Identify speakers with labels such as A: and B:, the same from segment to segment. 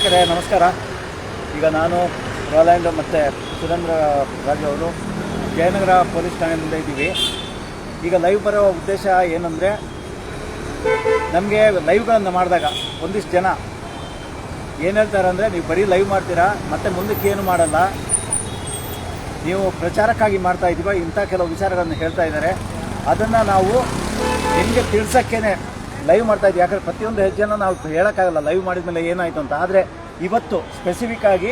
A: ವೀಕ್ಷಕರೇ, ನಮಸ್ಕಾರ. ಈಗ ನಾನು ರೋಲ್ಯಾಂಡ್ ಮತ್ತು ಸುರೇಂದ್ರ ರಾಜು ಅವರು ಜಯನಗರ ಪೊಲೀಸ್ ಠಾಣೆ ಮುಂದೆ ಇದ್ದೀವಿ. ಈಗ ಲೈವ್ ಬರೋ ಉದ್ದೇಶ ಏನಂದರೆ, ನಮಗೆ ಲೈವ್ಗಳನ್ನು ಮಾಡಿದಾಗ ಒಂದಿಷ್ಟು ಜನ ಏನು ಹೇಳ್ತಾರೆ ಅಂದರೆ, ನೀವು ಬರೀ ಲೈವ್ ಮಾಡ್ತೀರಾ, ಮತ್ತು ಮುಂದಕ್ಕೆ ಏನು ಮಾಡಲ್ಲ. ನೀವು ಪ್ರಚಾರಕ್ಕಾಗಿ ಮಾಡ್ತಾ ಇದ್ದೀವ ಇಂಥ ಕೆಲವು ವಿಚಾರಗಳನ್ನು ಹೇಳ್ತಾ ಇದ್ದಾರೆ. ಅದನ್ನು ನಾವು ನಿಮಗೆ ತಿಳ್ಸೋಕ್ಕೇ ಲೈವ್ ಮಾಡ್ತಾ ಇದ್ದೀವಿ ಯಾಕಂದರೆ ಪ್ರತಿಯೊಂದು ಹೆಜ್ಜೆನ ನಾವು ಹೇಳೋಕ್ಕಾಗಲ್ಲ ಲೈವ್ ಮಾಡಿದ ಮೇಲೆ ಏನಾಯಿತು ಅಂತ. ಆದರೆ ಇವತ್ತು ಸ್ಪೆಸಿಫಿಕ್ ಆಗಿ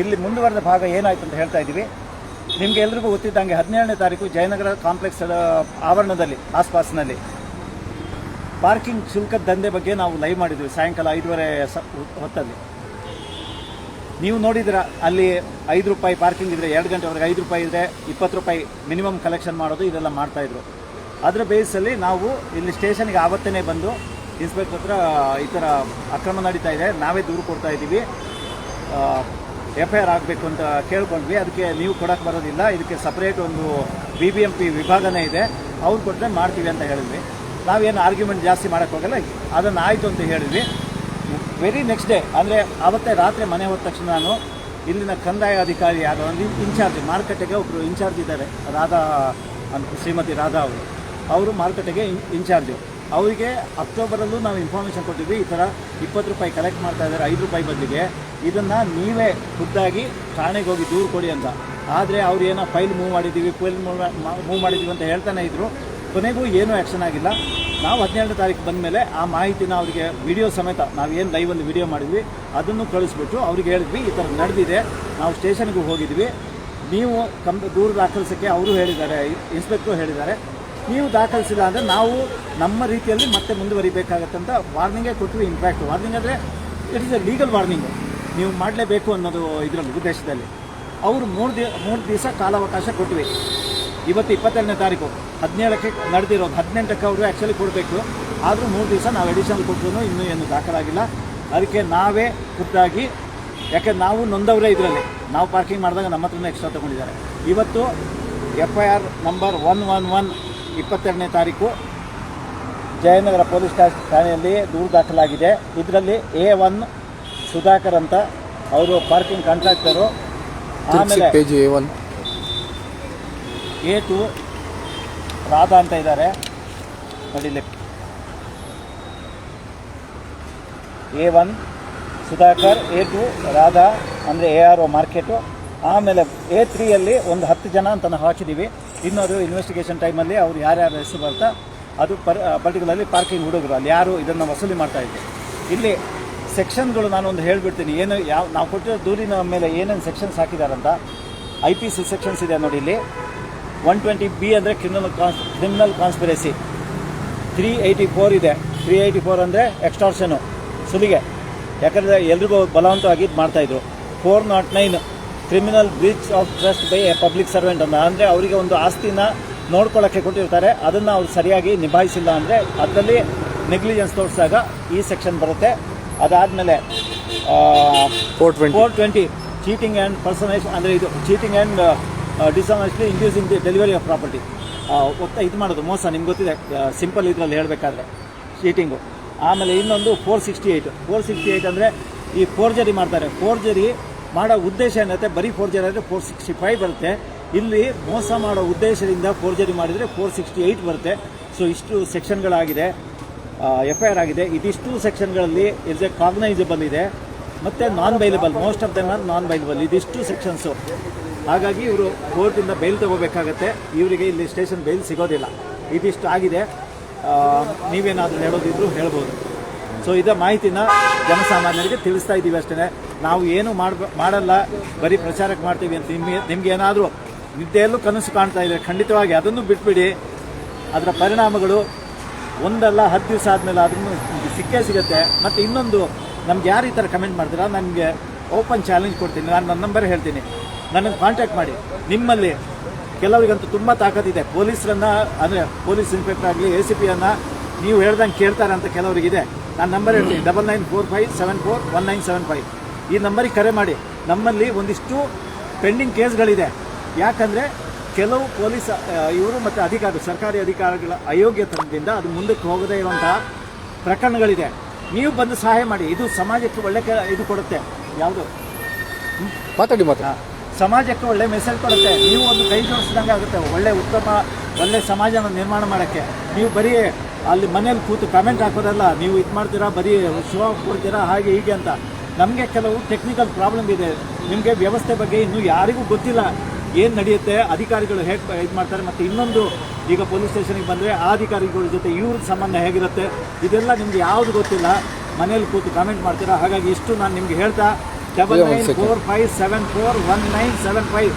A: ಇಲ್ಲಿ ಮುಂದುವರೆದ ಭಾಗ ಏನಾಯಿತು ಅಂತ ಹೇಳ್ತಾ ಇದ್ದೀವಿ. ನಿಮಗೆ ಎಲ್ರಿಗೂ ಗೊತ್ತಿದ್ದಂಗೆ ಹದಿನೇಳನೇ ತಾರೀಕು ಜಯನಗರ ಕಾಂಪ್ಲೆಕ್ಸ್ ಆವರಣದಲ್ಲಿ, ಆಸ್ಪಾಸ್ನಲ್ಲಿ. ಪಾರ್ಕಿಂಗ್ ಶುಲ್ಕದ ದಂಧೆ ಬಗ್ಗೆ ನಾವು ಲೈವ್ ಮಾಡಿದ್ವಿ ಸಾಯಂಕಾಲ ಐದುವರೆ ಸ, ಹೊತ್ತಲ್ಲಿ. ನೀವು ನೋಡಿದ್ರ ಅಲ್ಲಿ ಐದು ರೂಪಾಯಿ ಪಾರ್ಕಿಂಗ್ ಇದ್ರೆ, ಎರಡು ಗಂಟೆವರೆಗೆ ಐದು ರೂಪಾಯಿ ಇದ್ರೆ, ಇಪ್ಪತ್ತು ರೂಪಾಯಿ ಮಿನಿಮಮ್ ಕಲೆಕ್ಷನ್ ಮಾಡೋದು, ಇದೆಲ್ಲ ಮಾಡ್ತಾ ಇದ್ರು. ಅದರ ಬೇಸಲ್ಲಿ ನಾವು ಇಲ್ಲಿ ಸ್ಟೇಷನ್ಗೆ ಆವತ್ತೇ ಬಂದು ಇನ್ಸ್ಪೆಕ್ಟರ್ ಹತ್ರ ಈ ಥರ ಅಕ್ರಮ ನಡೀತಾ ಇದೆ. ನಾವೇ ದೂರು ಕೊಡ್ತಾ ಇದ್ದೀವಿ. ಎಫ್ ಐ ಆರ್ ಆಗಬೇಕು ಅಂತ ಕೇಳ್ಕೊಂಡ್ವಿ. ಅದಕ್ಕೆ ನೀವು ಕೊಡೋಕ್ಕೆ ಬರೋದಿಲ್ಲ. ಇದಕ್ಕೆ ಸಪ್ರೇಟ್ ಒಂದು ಬಿ ಬಿ ಎಂ ಪಿ ವಿಭಾಗನೇ ಇದೆ. ಅವ್ರು ಕೊಟ್ಟರೆ ಮಾಡ್ತೀವಿ ಅಂತ ಹೇಳಿದ್ವಿ. ನಾವೇನು ಆರ್ಗ್ಯುಮೆಂಟ್ ಜಾಸ್ತಿ ಮಾಡೋಕ್ಕೆ ಹೋಗಲ್ಲ. ಅದನ್ನು ಆಯಿತು ಅಂತ ಹೇಳಿದ್ವಿ. ವೆರಿ ನೆಕ್ಸ್ಟ್ ಡೇ ಅಂದರೆ ಅವತ್ತೇ ರಾತ್ರಿ ಮನೆ ಹೋದ ತಕ್ಷಣ ನಾನು ಇಲ್ಲಿನ ಕಂದಾಯ ಅಧಿಕಾರಿ ಯಾರು ಒಂದು ಇನ್ಚಾರ್ಜ್, ಮಾರುಕಟ್ಟೆಗೆ ಒಬ್ಬರು ಇನ್ಚಾರ್ಜ್ ಇದ್ದಾರೆ. ರಾಧಾ ಅಂತ ಶ್ರೀಮತಿ ರಾಧಾ ಅವರು. ಅವರು ಮಾರುಕಟ್ಟೆಗೆ ಇನ್, ಇನ್ಚಾರ್ಜು. ಅವರಿಗೆ ಅಕ್ಟೋಬರಲ್ಲೂ ನಾವು ಇನ್ಫಾರ್ಮೇಷನ್ ಕೊಟ್ಟಿದ್ವಿ. ಈ ಥರ ಇಪ್ಪತ್ತು ರೂಪಾಯಿ ಕಲೆಕ್ಟ್ ಮಾಡ್ತಾ ಇದ್ದಾರೆ. ಐದು ರೂಪಾಯಿ ಬದಲಿಗೆ. ಇದನ್ನು ನೀವೇ ಖುದ್ದಾಗಿ ಠಾಣೆಗೆ ಹೋಗಿ ದೂರು ಕೊಡಿ ಅಂತ. ಆದರೆ ಅವ್ರು ಏನೋ ಫೈಲ್ ಮೂವ್ ಮಾಡಿದ್ದೀವಿ ಫೈಲ್ ಮೂವ್ ಮೂವ್ ಮಾಡಿದ್ದೀವಿ ಅಂತ ಹೇಳ್ತಾನೆ ಇದ್ರು. ಕೊನೆಗೂ ಏನೂ ಆ್ಯಕ್ಷನ್ ಆಗಿಲ್ಲ. ನಾವು ಹದಿನೇಳನೇ ತಾರೀಕು ಬಂದ ಮೇಲೆ ಆ ಮಾಹಿತಿನ ಅವರಿಗೆ ವಿಡಿಯೋ ಸಮೇತ ನಾವೇನು ಲೈವಲ್ಲಿ ವಿಡಿಯೋ ಮಾಡಿದ್ವಿ, ಅದನ್ನು ಕಳಿಸ್ಬಿಟ್ಟು ಅವ್ರಿಗೆ ಹೇಳಿದ್ವಿ, ಈ ಥರ ನಡೆದಿದೆ. ನಾವು ಸ್ಟೇಷನ್ಗೆ ಹೋಗಿದ್ವಿ. ನೀವು ಕಂಪ್ ದೂರು ದಾಖಲಿಸೋಕ್ಕೆ ಅವರು ಹೇಳಿದ್ದಾರೆ, ಇನ್ಸ್ಪೆಕ್ಟ್ರು ಹೇಳಿದ್ದಾರೆ. ನೀವು ದಾಖಲಿಸಿಲ್ಲ ಅಂದರೆ ನಾವು ನಮ್ಮ ರೀತಿಯಲ್ಲಿ ಮತ್ತೆ ಮುಂದುವರಿಬೇಕಾಗತ್ತಂತ ವಾರ್ನಿಂಗೇ ಕೊಟ್ಟರು ಇನ್ಫ್ಯಾಕ್ಟ್ ವಾರ್ನಿಂಗ್ ಅಂದರೆ it is a legal warning ನೀವು ಮಾಡಲೇಬೇಕು ಅನ್ನೋದು ಇದರಲ್ಲಿ, ಉದ್ದೇಶದಲ್ಲಿ. ಅವರು ಮೂರು ದಿ, ಮೂರು ದಿವಸ ಕಾಲಾವಕಾಶ ಕೊಟ್ವಿ. ಇವತ್ತು ಇಪ್ಪತ್ತೆರಡನೇ ತಾರೀಕು. ಹದಿನೇಳಕ್ಕೆ ನಡೆದಿರೋದು. ಹದಿನೆಂಟಕ್ಕೆ ಅವರು ಆ್ಯಕ್ಚುಲಿ ಕೊಡಬೇಕು. ಆದರೂ ಮೂರು ದಿವಸ ನಾವು ಎಡಿಷನ್ ಕೊಟ್ಟರು ಇನ್ನೂ ಏನು ದಾಖಲಾಗಿಲ್ಲ. ಅದಕ್ಕೆ ನಾವೇ ಖುದ್ದಾಗಿ, ಯಾಕೆ ನಾವು ನೊಂದವರೇ ಇದರಲ್ಲಿ. ನಾವು ಪಾರ್ಕಿಂಗ್ ಮಾಡಿದಾಗ ನಮ್ಮ ಹತ್ರನೇ ಎಕ್ಸ್ಟ್ರಾ ತೊಗೊಂಡಿದ್ದಾರೆ. ಇವತ್ತು F I R number one one one ಇಪ್ಪತ್ತೆರಡನೇ ತಾರೀಕು ಜಯನಗರ ಪೊಲೀಸ್ ಠಾಣೆಯಲ್ಲಿ ದೂರು ದಾಖಲಾಗಿದೆ. ಇದರಲ್ಲಿ ಎ ಒನ್ ಸುಧಾಕರ್ ಅಂತ ಅವರು ಪಾರ್ಕಿಂಗ್ ಕಾಂಟ್ರಾಕ್ಟರು. ಆಮೇಲೆ
B: A one.
A: A two Radha ಅಂತ ಇದ್ದಾರೆ. ನಡಿಲಿ. A one Sudhakar A two Radha ಅಂದರೆ ಎ ಆರ್ ಒ ಮಾರ್ಕೆಟು. ಆಮೇಲೆ ಎ ತ್ರೀಯಲ್ಲಿ ಒಂದು ಹತ್ತು ಜನ ಅಂತ ನಾವು ಹಾಕಿದ್ದೀವಿ. ಇನ್ನು ಅದು ಇನ್ವೆಸ್ಟಿಗೇಷನ್ ಟೈಮಲ್ಲಿ ಅವ್ರು ಯಾರ್ಯಾರ ಹೆಸರು ಬರ್ತಾ, ಅದು ಪರ್ ಪರ್ಟಿಕ್ಯುಲರ್ಲಿ ಪಾರ್ಕಿಂಗ್ ಹುಡುಗರು, ಅಲ್ಲಿ ಯಾರು ಇದನ್ನು ವಸೂಲಿ ಮಾಡ್ತಾ ಇದ್ದೆ ಇಲ್ಲಿ ಸೆಕ್ಷನ್ಗಳು ನಾನು ಒಂದು ಹೇಳ್ಬಿಡ್ತೀನಿ, ಏನು ಯಾವ, ನಾವು ಕೊಟ್ಟಿರೋ ದೂರಿನ ಮೇಲೆ ಏನೇನು ಸೆಕ್ಷನ್ಸ್ ಹಾಕಿದಾರಂತ ಐ ಪಿ ಸಿ ಸೆಕ್ಷನ್ಸ್ ಇದೆ ನೋಡಿ ಇಲ್ಲಿ. ಒನ್ ಟ್ವೆಂಟಿ ಬಿ ಅಂದರೆ criminal cons criminal conspiracy three eighty four ಇದೆ. ತ್ರೀ ಏಯ್ಟಿ ಫೋರ್ ಅಂದರೆ ಎಕ್ಸ್ಟಾರ್ಷನು ಸುಲಿಗೆ. ಯಾಕಂದರೆ ಎಲ್ರಿಗೂ ಬಲವಂತವಾಗಿ ಇದು ಮಾಡ್ತಾಯಿದ್ರು four nought nine criminal breach of trust by a public servant ಅಂತ. ಅಂದರೆ ಅವರಿಗೆ ಒಂದು ಆಸ್ತಿನ ನೋಡ್ಕೊಳ್ಳೋಕ್ಕೆ ಕೊಟ್ಟಿರ್ತಾರೆ. ಅದನ್ನು ಅವ್ರು ಸರಿಯಾಗಿ ನಿಭಾಯಿಸಿಲ್ಲ ಅಂದರೆ ಅದರಲ್ಲಿ ನೆಗ್ಲಿಜೆನ್ಸ್ ತೋರಿಸಿದಾಗ ಈ ಸೆಕ್ಷನ್ ಬರುತ್ತೆ. ಅದಾದಮೇಲೆ
B: four twenty
A: four twenty cheating and ಪರ್ಸನೈಸ್ ಅಂದರೆ ಇದು cheating and dishonestly inducing the delivery of property ಒತ್ತ ಇದು ಮಾಡೋದು ಮೋಸ ನಿಮ್ಗೆ ಗೊತ್ತಿದೆ ಸಿಂಪಲ್ ಇದರಲ್ಲಿ ಹೇಳಬೇಕಾದ್ರೆ ಚೀಟಿಂಗು ಆಮೇಲೆ ಇನ್ನೊಂದು four sixty eight four sixty eight ಅಂದರೆ ಈ ಫೋರ್ಜರಿ ಮಾಡ್ತಾರೆ. ಫೋರ್ಜರಿ ಮಾಡೋ ಉದ್ದೇಶ ಏನತ್ತೆ ಬರೀ ಫೋರ್ಜರಿ ಆದರೆ ಫೋರ್ ಸಿಕ್ಸ್ಟಿ ಫೈವ್ ಬರುತ್ತೆ. ಇಲ್ಲಿ ಮೋಸ ಮಾಡೋ ಉದ್ದೇಶದಿಂದ ಫೋರ್ಜರಿ ಮಾಡಿದರೆ ಫೋರ್ ಸಿಕ್ಸ್ಟಿ ಏಯ್ಟ್ ಬರುತ್ತೆ. ಸೊ ಇಷ್ಟು ಸೆಕ್ಷನ್ಗಳಾಗಿದೆ ಎಫ್ ಐ ಆರ್ ಆಗಿದೆ. ಇದಿಷ್ಟು ಸೆಕ್ಷನ್ಗಳಲ್ಲಿ ಇಸ್ ಎ ಕಾಗ್ನೈಸಬಲ್ ಇದೆ. ಮತ್ತು non bailable most of the non non bailable ಇದಿಷ್ಟು ಸೆಕ್ಷನ್ಸು ಹಾಗಾಗಿ ಇವರು ಕೋರ್ಟಿಂದ ಬೈಲ್ ತಗೋಬೇಕಾಗತ್ತೆ. ಇವರಿಗೆ ಇಲ್ಲಿ ಸ್ಟೇಷನ್ ಬೈಲ್ ಸಿಗೋದಿಲ್ಲ. ಇದಿಷ್ಟು ಆಗಿದೆ. ನೀವೇನಾದರೂ ಹೇಳೋದಿದ್ರು ಹೇಳ್ಬೋದು. ಸೊ ಇದ ಮಾಹಿತಿನ ಜನಸಾಮಾನ್ಯರಿಗೆ ತಿಳಿಸ್ತಾ ಇದ್ದೀವಿ ಅಷ್ಟೇ ನಾವು ಏನು ಮಾಡ ಮಾಡಲ್ಲ ಬರೀ ಪ್ರಚಾರಕ್ಕೆ ಮಾಡ್ತೀವಿ ಅಂತ ನಿಮಗೆ ನಿಮ್ಗೆ ಏನಾದರೂ ನಿದ್ದೆಯಲ್ಲೂ ಕನಸು ಕಾಣ್ತಾ ಇದೆ ಖಂಡಿತವಾಗಿ ಅದನ್ನು ಬಿಟ್ಬಿಡಿ. ಅದರ ಪರಿಣಾಮಗಳು ಒಂದಲ್ಲ ಹತ್ತು ದಿವಸ ಆದಮೇಲೆ ಅದನ್ನು ಸಿಕ್ಕೇ ಸಿಗುತ್ತೆ. ಮತ್ತು ಇನ್ನೊಂದು ನಮ್ಗೆ ಯಾರು ಈ ಥರ ಕಮೆಂಟ್ ಮಾಡ್ತೀರಾ? ನನಗೆ ಓಪನ್ ಚಾಲೆಂಜ್ ಕೊಡ್ತೀನಿ. ನಾನು ನನ್ನ ನಂಬರ್ ಹೇಳ್ತೀನಿ. ನನಗೆ ಕಾಂಟ್ಯಾಕ್ಟ್ ಮಾಡಿ. ನಿಮ್ಮಲ್ಲಿ ಕೆಲವರಿಗಂತೂ ತುಂಬ ತಾಕತ್ತಿದೆ ಪೊಲೀಸರನ್ನು ಅಂದರೆ ಪೊಲೀಸ್ ಇನ್ಸ್ಪೆಕ್ಟರ್ ಆಗಲಿ ಎ ಸಿ ಪಿಯನ್ನು ನೀವು ಹೇಳ್ದಂಗೆ ಕೇಳ್ತಾರೆ ಅಂತ ಕೆಲವರಿಗಿದೆ. ನಾನು ನಂಬರ್ ಹೇಳ್ತೀನಿ. Double nine four five seven four one nine seven five ಈ ನಂಬರಿಗೆ ಕರೆ ಮಾಡಿ. ನಮ್ಮಲ್ಲಿ ಒಂದಿಷ್ಟು ಪೆಂಡಿಂಗ್ ಕೇಸ್ಗಳಿದೆ. ಯಾಕಂದರೆ ಕೆಲವು ಪೊಲೀಸ್ ಇವರು ಮತ್ತು ಅಧಿಕಾರಿ ಸರ್ಕಾರಿ ಅಧಿಕಾರಿಗಳ ಅಯೋಗ್ಯತನದಿಂದ ಅದು ಮುಂದಕ್ಕೆ ಹೋಗದೇ ಇರುವಂತಹ ಪ್ರಕರಣಗಳಿದೆ. ನೀವು ಬಂದು ಸಹಾಯ ಮಾಡಿ. ಇದು ಸಮಾಜಕ್ಕೆ ಒಳ್ಳೆ ಕೆ- ಇದು ಕೊಡುತ್ತೆ. ಯಾವುದು?
B: ಮಾತಾಡಿ ಮಾತಾಡಿ.
A: ಸಮಾಜಕ್ಕೆ ಒಳ್ಳೆ ಮೆಸೇಜ್ ಕೊಡುತ್ತೆ. ನೀವು ಒಂದು ಕೈ ಜೋಡಿಸಿದಂಗೆ ಆಗುತ್ತೆ. ಒಳ್ಳೆ ಉತ್ತಮ ಒಳ್ಳೆ ಸಮಾಜನ ನಿರ್ಮಾಣ ಮಾಡೋಕ್ಕೆ. ನೀವು ಬರೀ ಅಲ್ಲಿ ಮನೇಲಿ ಕೂತು ಕಮೆಂಟ್ ಹಾಕೋದಲ್ಲ. ನೀವು ಇದು ಮಾಡ್ತೀರಾ ಬರೀ ಶೋ ಕೊಡ್ತೀರಾ ಹಾಗೆ ಹೀಗೆ ಅಂತ. ನಮಗೆ ಕೆಲವು ಟೆಕ್ನಿಕಲ್ ಪ್ರಾಬ್ಲಮ್ ಇದೆ. ನಿಮಗೆ ವ್ಯವಸ್ಥೆ ಬಗ್ಗೆ ಇನ್ನೂ ಯಾರಿಗೂ ಗೊತ್ತಿಲ್ಲ. ಏನು ನಡೆಯುತ್ತೆ ಅಧಿಕಾರಿಗಳು ಹೇಗೆ ಇದು ಮಾಡ್ತಾರೆ ಮತ್ತು ಇನ್ನೊಂದು ಈಗ ಪೊಲೀಸ್ ಸ್ಟೇಷನಿಗೆ ಬಂದರೆ ಆ ಅಧಿಕಾರಿಗಳ ಜೊತೆ ಇವ್ರ ಸಂಬಂಧ ಹೇಗಿರುತ್ತೆ? ಇದೆಲ್ಲ ನಿಮ್ಗೆ ಯಾವುದು ಗೊತ್ತಿಲ್ಲ. ಮನೇಲಿ ಕೂತು ಕಮೆಂಟ್ ಮಾಡ್ತೀರಾ? ಹಾಗಾಗಿ ಇಷ್ಟು ನಾನು ನಿಮ್ಗೆ ಹೇಳ್ತಾ. Double nine. Four five seven four one nine seven five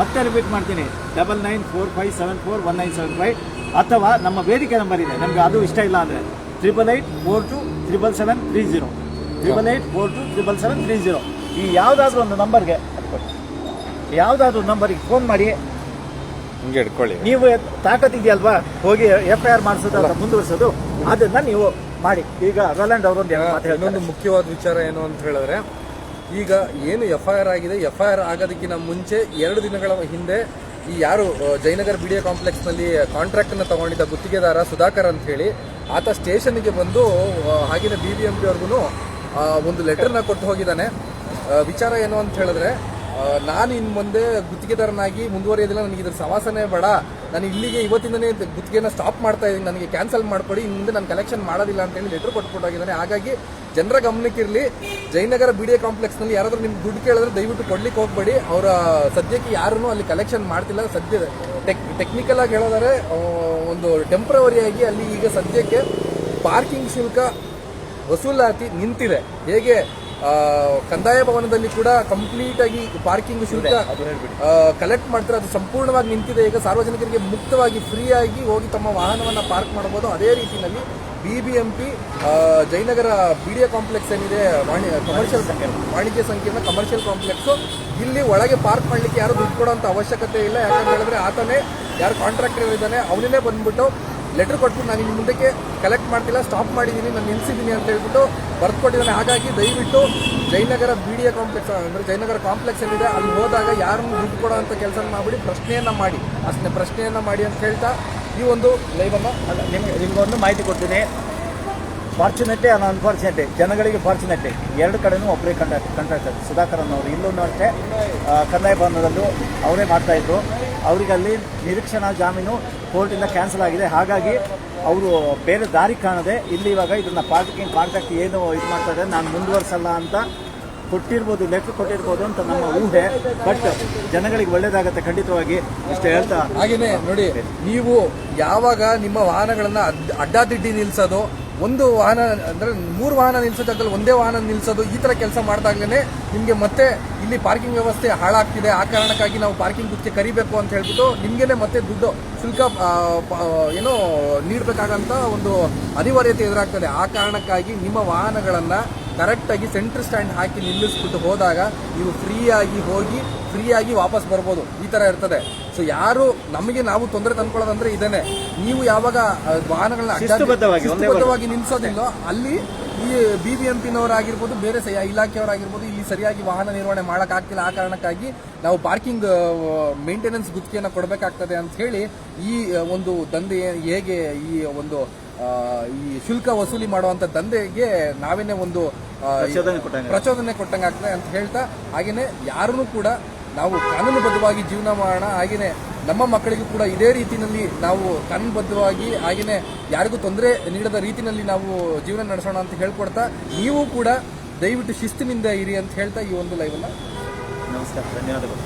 A: ಮತ್ತೆ ರಿಪೀಟ್ ಮಾಡ್ತೀನಿ. Double nine four five seven four one nine seven five ಅಥವಾ ನಮ್ಮ ವೇದಿಕೆ ನಂಬರ್ ಇದೆ. ನಮಗೆ ಅದು ಇಷ್ಟ ಇಲ್ಲ ಅಂದರೆ triple eight four two triple seven three zero triple eight four two triple seven three zero ಈ ಯಾವುದಾದ್ರೂ ಒಂದು ನಂಬರ್ಗೆ ಯಾವುದಾದ್ರೂ ನಂಬರಿಗೆ ಫೋನ್ ಮಾಡಿ.
B: ಹಿಂಗೆ ಇಟ್ಕೊಳ್ಳಿ
A: ನೀವು ತಾಕತ್ತಿದೆಯಲ್ವಾ? ಹೋಗಿ ಎಫ್ ಐ ಆರ್ ಮಾಡಿಸೋದು ಅಂತ ಮುಂದುವರಿಸೋದು ಅದನ್ನ ನೀವು ಮಾಡಿ. ಈಗ ರೋಲ್ಯಾಂಡ್ ಅವರೊಂದು
C: ಇನ್ನೊಂದು ಮುಖ್ಯವಾದ ವಿಚಾರ ಏನು ಅಂತ ಹೇಳಿದ್ರೆ ಈಗ ಏನು ಎಫ್ ಐ ಆರ್ ಆಗಿದೆ ಎಫ್ ಐ ಆರ್ ಆಗೋದಕ್ಕಿಂತ ಮುಂಚೆ ಎರಡು ದಿನಗಳ ಹಿಂದೆ ಈ ಯಾರು ಜಯನಗರ್ ಬಿ ಡಿ ಎ ಕಾಂಪ್ಲೆಕ್ಸ್ನಲ್ಲಿ ಕಾಂಟ್ರಾಕ್ಟನ್ನು ತಗೊಂಡಿದ್ದ ಗುತ್ತಿಗೆದಾರ ಸುಧಾಕರ್ ಅಂತ ಹೇಳಿ ಆತ ಸ್ಟೇಷನ್ಗೆ ಬಂದು ಹಾಗೆಯೇ ಬಿ ಬಿ ಎಂ ಪಿ ಅವ್ರಿಗೂ ಒಂದು ಲೆಟರ್ನ ಕೊಟ್ಟು ಹೋಗಿದ್ದಾನೆ. ವಿಚಾರ ಏನು ಅಂತ ಹೇಳಿದ್ರೆ ನಾನು ಇನ್ನು ಮುಂದೆ ಗುತ್ತಿಗೆದಾರನಾಗಿ ಮುಂದುವರಿಯೋದಿಲ್ಲ, ನನಗೆ ಇದ್ರ ಸವಾಸನೆ ಬೇಡ. ನಾನು ಇಲ್ಲಿಗೆ ಇವತ್ತಿಂದನೇ ಗುತ್ತಿಗೆನ ಸ್ಟಾಪ್ ಮಾಡ್ತಾ ಇದ್ದೀನಿ. ನನಗೆ ಕ್ಯಾನ್ಸಲ್ ಮಾಡ್ಕೊಡಿ. ಇನ್ನು ಮುಂದೆ ನಾನು ಕಲೆಕ್ಷನ್ ಮಾಡೋದಿಲ್ಲ ಅಂತ ಹೇಳಿ ಲೆಟರ್ ಕೊಟ್ಬಿಟ್ಟೋಗಿದ್ದಾನೆ ಹಾಗಾಗಿ ಜನರ ಗಮನಕ್ಕಿರಲಿ, ಜಯನಗರ ಬಿ ಡಿ ಎ ಕಾಂಪ್ಲೆಕ್ಸ್ನಲ್ಲಿ ಯಾರಾದರೂ ನಿಮ್ಗೆ ದುಡ್ಡು ಕೇಳಿದ್ರೆ ದಯವಿಟ್ಟು ಕೊಡ್ಲಿಕ್ಕೆ ಹೋಗ್ಬೇಡಿ. ಅವರ, ಸದ್ಯಕ್ಕೆ ಯಾರೂ ಅಲ್ಲಿ ಕಲೆಕ್ಷನ್ ಮಾಡ್ತಿಲ್ಲ. ಸದ್ಯ ಟೆಕ್ ಟೆಕ್ನಿಕಲ್ ಆಗಿ ಹೇಳೋದಾದ್ರೆ ಒಂದು ಟೆಂಪ್ರವರಿಯಾಗಿ ಅಲ್ಲಿ ಈಗ ಸದ್ಯಕ್ಕೆ ಪಾರ್ಕಿಂಗ್ ಶುಲ್ಕ ವಸೂಲಾತಿ ನಿಂತಿದೆ. ಹೇಗೆ ಕಂದಾಯ ಭವನದಲ್ಲಿ ಕೂಡ ಕಂಪ್ಲೀಟ್ ಆಗಿ ಪಾರ್ಕಿಂಗ್ ಶುಲ್ಕ ಕಲೆಕ್ಟ್ ಮಾಡ್ತಾರೆ. ಅದು ಸಂಪೂರ್ಣವಾಗಿ ನಿಂತಿದೆ. ಈಗ ಸಾರ್ವಜನಿಕರಿಗೆ ಮುಕ್ತವಾಗಿ ಫ್ರೀ ಆಗಿ ಹೋಗಿ ತಮ್ಮ ವಾಹನವನ್ನ ಪಾರ್ಕ್ ಮಾಡಬಹುದು. ಅದೇ ರೀತಿಯಲ್ಲಿ B B M P Jayanagar B D A complex ಏನಿದೆ ವಾಣಿ ಕಮರ್ಷಿಯಲ್ ವಾಣಿಜ್ಯ ಸಂಕೀರ್ಣ ಕಮರ್ಷಿಯಲ್ ಕಾಂಪ್ಲೆಕ್ಸ್ ಇಲ್ಲಿ ಒಳಗೆ ಪಾರ್ಕ್ ಮಾಡಲಿಕ್ಕೆ ಯಾರು ದುಡ್ಡು ಕೊಡೋಂಥ ಅವಶ್ಯಕತೆ ಇಲ್ಲ. ಯಾಕಂತ ಹೇಳಿದ್ರೆ ಆತನೇ ಯಾರು ಕಾಂಟ್ರಾಕ್ಟರ್ ಇದ್ದಾನೆ ಅವನೇ ಬಂದ್ಬಿಟ್ಟು ಲೆಟರ್ ಕೊಟ್ಬಿಟ್ಟು ನಾನು ಇನ್ನು ಮುಂದಕ್ಕೆ ಕಲೆಕ್ಟ್ ಮಾಡ್ತಿಲ್ಲ ಸ್ಟಾಪ್ ಮಾಡಿದ್ದೀನಿ ನಾನು ನಿಲ್ಸಿದ್ದೀನಿ ಅಂತ ಹೇಳ್ಬಿಟ್ಟು ಬರ್ದು ಕೊಟ್ಟಿದ್ದಾನೆ. ಹಾಗಾಗಿ ದಯವಿಟ್ಟು Jayanagar B D A complex ಅಂದರೆ ಜಯನಗರ ಕಾಂಪ್ಲೆಕ್ಸ್ ಏನಿದೆ ಅಲ್ಲಿ ಹೋದಾಗ ಯಾರನ್ನು ದುಡ್ಡು ಕೊಡೋ ಅಂತ ಕೆಲಸ ಮಾಡಿಬಿಡಿ, ಪ್ರಶ್ನೆಯನ್ನು ಮಾಡಿ. ಅಷ್ಟೇ ಪ್ರಶ್ನೆಯನ್ನು ಮಾಡಿ ಅಂತ ಹೇಳ್ತಾ ಈ ಒಂದು ಲೈವನ್ನು
A: ನಿಮ್ಗೆ ನಿಮ್ಗೊಂದು ಮಾಹಿತಿ ಕೊಡ್ತೀನಿ. ಫಾರ್ಚುನೇಟೇ ಅನ್ ಅನ್ಫಾರ್ಚುನೇಟೇ ಜನಗಳಿಗೆ ಫಾರ್ಚುನೇಟೇ ಎರಡು ಕಡೆನೂ ಒಬ್ಬರೇ ಕಂಡ ಕಂಟ್ರಾಕ್ಟರ್ ಸುಧಾಕರ್ ಅವರು ಇಲ್ಲೂ ಅಷ್ಟೇ ಕಂದಾಯ ಭವನದಲ್ಲೂ ಅವರೇ ಮಾಡ್ತಾಯಿದ್ರು ಅವರಿಗೆ ಅಲ್ಲಿ ನಿರೀಕ್ಷಣಾ ಜಾಮೀನು ಕೋರ್ಟಿಂದ ಕ್ಯಾನ್ಸಲ್ ಆಗಿದೆ. ಹಾಗಾಗಿ ಅವರು ಬೇರೆ ದಾರಿ ಕಾಣದೆ ಇಲ್ಲಿ ಇವಾಗ ಇದನ್ನ ಪಾರ್ಟಿಂಗ್ ಪಾರ್ಟಕ್ಕೆ ಏನು ಇದು ಮಾಡ್ತಾರೆ ನಾನು ಮುಂದುವರ್ಸಲ್ಲ ಅಂತ ಕೊಟ್ಟಿರ್ಬೋದು ಲೆಕ್ಕ ಕೊಟ್ಟಿರ್ಬೋದು ಅಂತ ನಮ್ಮ ಊಹೆ. ಬಟ್ ಜನಗಳಿಗೆ ಒಳ್ಳೇದಾಗತ್ತೆ ಖಂಡಿತವಾಗಿ, ಇಷ್ಟು ಹೇಳ್ತಾ
C: ಹಾಗೆಯೇ ನೋಡಿ, ನೀವು ಯಾವಾಗ ನಿಮ್ಮ ವಾಹನಗಳನ್ನು ಅಡ್- ಅಡ್ಡಾದಿಡ್ಡಿ ನಿಲ್ಸೋದು ಒಂದು ವಾಹನ ಅಂದ್ರೆ ಮೂರು ವಾಹನ ನಿಲ್ಸೋ ಜಾಗದಲ್ಲಿ ಒಂದೇ ವಾಹನ ನಿಲ್ಸೋದು ಈ ತರ ಕೆಲಸ ಮಾಡಿದಾಗಲೇ ನಿಮಗೆ ಮತ್ತೆ ಇಲ್ಲಿ ಪಾರ್ಕಿಂಗ್ ವ್ಯವಸ್ಥೆ ಹಾಳಾಗ್ತಿದೆ. ಆ ಕಾರಣಕ್ಕಾಗಿ ನಾವು ಪಾರ್ಕಿಂಗ್ ಗುತ್ತಿಗೆ ಕರಿಬೇಕು ಅಂತ ಹೇಳ್ಬಿಟ್ಟು ನಿಮಗೇನೆ ಮತ್ತೆ ದುಡ್ಡು ಶುಲ್ಕ ಏನೋ ನೀಡಬೇಕಾಗಂತ ಒಂದು ಅನಿವಾರ್ಯತೆ ಎದುರಾಗ್ತದೆ. ಆ ಕಾರಣಕ್ಕಾಗಿ ನಿಮ್ಮ ವಾಹನಗಳನ್ನ ಕರೆಕ್ಟಾಗಿ ಸೆಂಟ್ರ್ ಸ್ಟ್ಯಾಂಡ್ ಹಾಕಿ ನಿಲ್ಲಿಸ್ಬಿಟ್ಟು ಹೋದಾಗ ನೀವು ಫ್ರೀಯಾಗಿ ಹೋಗಿ ಫ್ರೀಯಾಗಿ ವಾಪಸ್ ಬರ್ಬೋದು. ಈ ತರ ಇರ್ತದೆ. ಸೊ ಯಾರು ನಮಗೆ ನಾವು ತೊಂದರೆ ತಂದ್ಕೊಳ್ಳೋದಂದ್ರೆ ಇದೇನೆ. ನೀವು ಯಾವಾಗ ವಾಹನಗಳನ್ನ ಅಡ್ಡ-
A: ಶಿಸ್ತುಬದ್ಧವಾಗಿ, ಒಂದೇ
C: ಶಿಸ್ತುಬದ್ಧವಾಗಿ ನಿಲ್ಸೋದಿಲ್ಲೋ ಅಲ್ಲಿ ಈ ಬಿ ಬಿ ಎಂ ಪಿನವರಾಗಿರ್ಬೋದು ಬೇರೆ ಸ- ಇಲಾಖೆಯವರಾಗಿರ್ಬೋದು ಇಲ್ಲಿ ಸರಿಯಾಗಿ ವಾಹನ ನಿರ್ವಹಣೆ ಮಾಡೋಕ್ಕಾಗ್ತಿಲ್ಲ ಆ ಕಾರಣಕ್ಕಾಗಿ ನಾವು ಪಾರ್ಕಿಂಗ್ ಮೇಂಟೆನೆನ್ಸ್ ಗುತ್ತಿಗೆಯನ್ನು ಕೊಡಬೇಕಾಗ್ತದೆ ಅಂತ ಹೇಳಿ ಈ ಒಂದು ದಂಧೆ ಹೇಗೆ ಈ ಒಂದು ಈ ಶುಲ್ಕ ವಸೂಲಿ ಮಾಡುವಂತ ದಂಧೆಗೆ ನಾವೇನೇ ಒಂದು
A: ಪ್ರಚೋದನೆ ಕೊಟ್ಟಂಗೆ.
C: ಆಗ್ತದೆ ಅಂತ ಹೇಳ್ತಾ ಹಾಗೇನೆ ಯಾರನ್ನೂ ಕೂಡ ನಾವು ಕಾನೂನುಬದ್ಧವಾಗಿ ಜೀವನ ಮಾಡೋಣ. ಹಾಗೆಯೇ ನಮ್ಮ ಮಕ್ಕಳಿಗೂ ಕೂಡ ಇದೇ ರೀತಿಯಲ್ಲಿ ನಾವು ಕಾನೂನುಬದ್ಧವಾಗಿ ಹಾಗೆಯೇ ಯಾರಿಗೂ ತೊಂದರೆ ನೀಡದ ರೀತಿಯಲ್ಲಿ ನಾವು ಜೀವನ ನಡೆಸೋಣ ಅಂತ ಹೇಳ್ಕೊಡ್ತಾ, ನೀವು ಕೂಡ ದಯವಿಟ್ಟು ಶಿಸ್ತಿನಿಂದ ಇರಿ ಅಂತ ಹೇಳ್ತಾ ಈ ಒಂದು ಲೈವನ್ನು
A: ನಮಸ್ಕಾರ, ಧನ್ಯವಾದಗಳು.